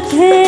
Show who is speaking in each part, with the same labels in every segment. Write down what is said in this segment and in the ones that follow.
Speaker 1: সাথে আমার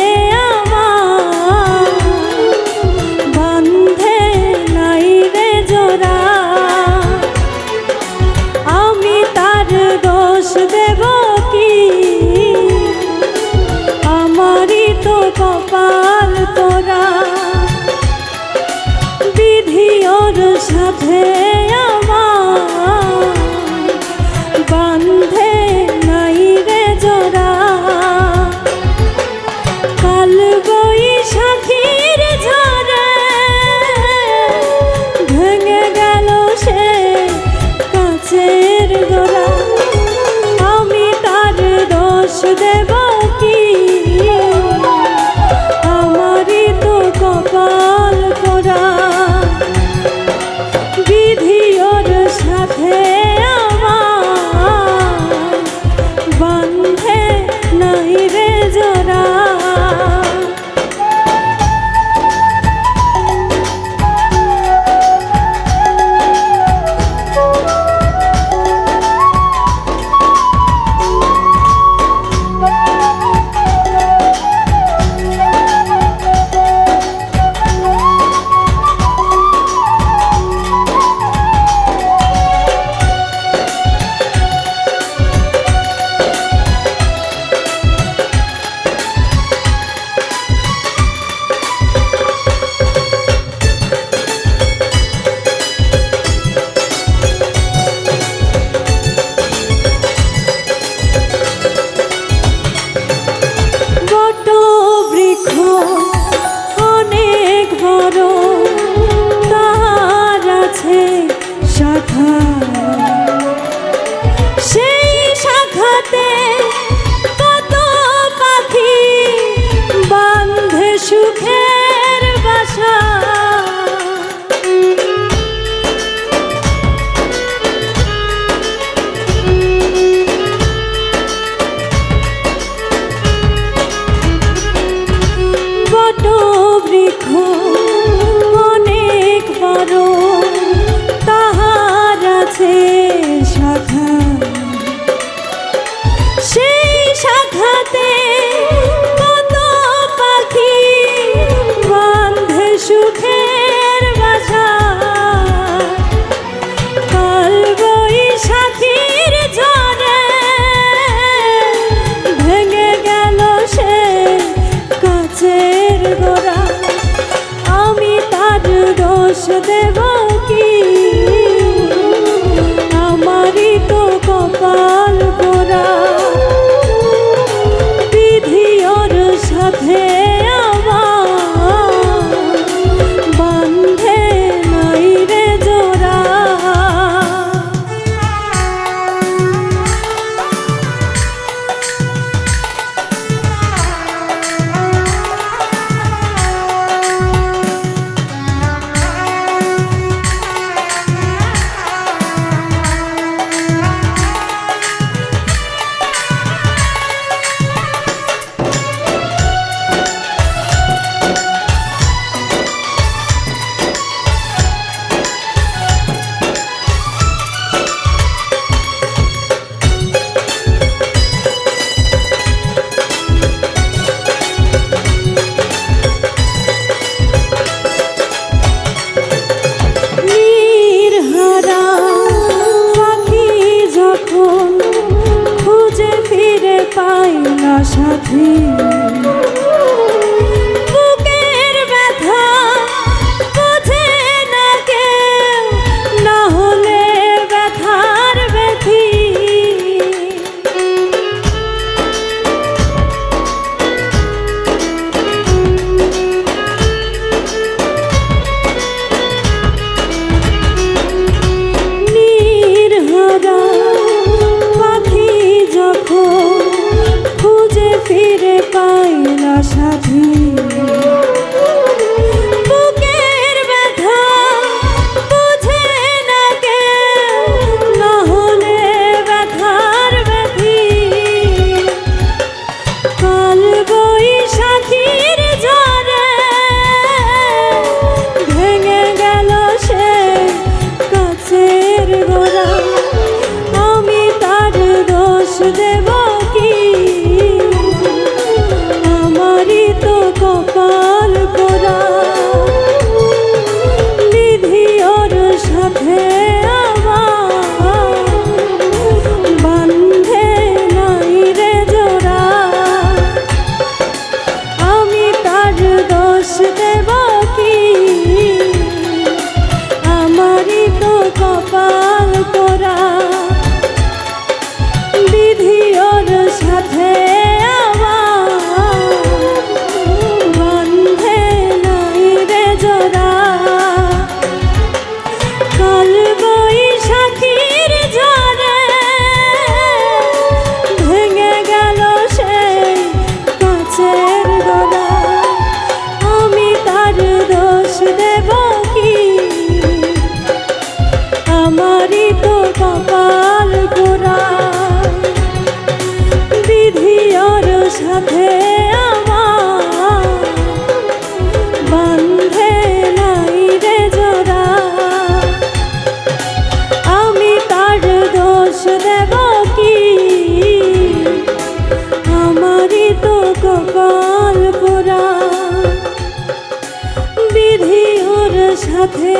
Speaker 1: বট বৃক্ষ দেব সাথী Mm-hmm. আমারই তো কপাল গোরা বিধি ওর সাথে আমার। বান্ধে নাই রে আমি দোষ দেব কি? কপাল গোরা বিধি ওর সাথে